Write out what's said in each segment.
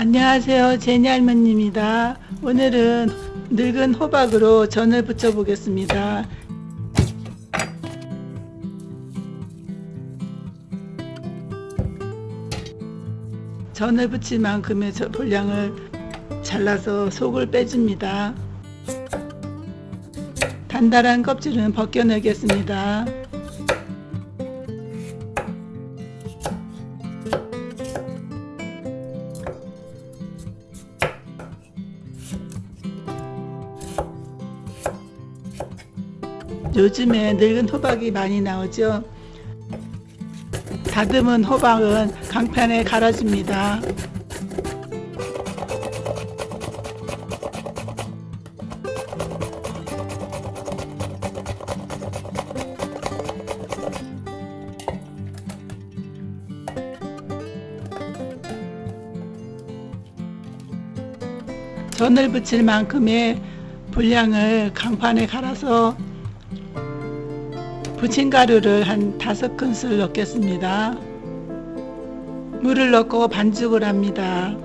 안녕하세요. 제니 할머니입니다. 오늘은 늙은 호박으로 전을 부쳐 보겠습니다. 전을 부칠 만큼의 저 분량을 잘라서 속을 빼줍니다. 단단한 껍질은 벗겨내겠습니다. 요즘에 늙은 호박이 많이 나오죠. 다듬은 호박은 강판에 갈아줍니다. 전을 부칠 만큼의 분량을 강판에 갈아서 부침가루를 한 다섯 큰술 넣겠습니다. 물을 넣고 반죽을 합니다.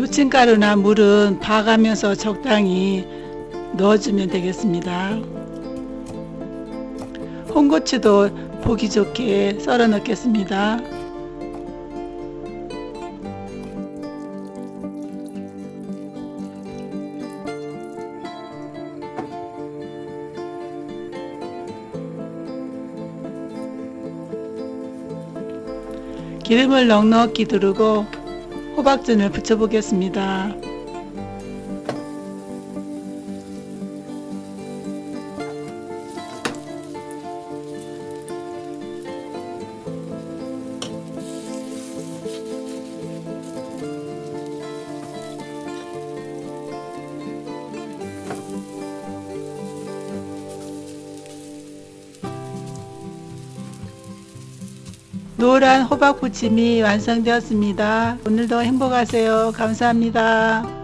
부침가루나 물은 봐가면서 적당히 넣어주면 되겠습니다. 홍고추도 보기 좋게 썰어 넣겠습니다. 기름을 넉넉히 두르고 호박전을 부쳐보겠습니다. 노란 호박 부침이 완성되었습니다. 오늘도 행복하세요. 감사합니다.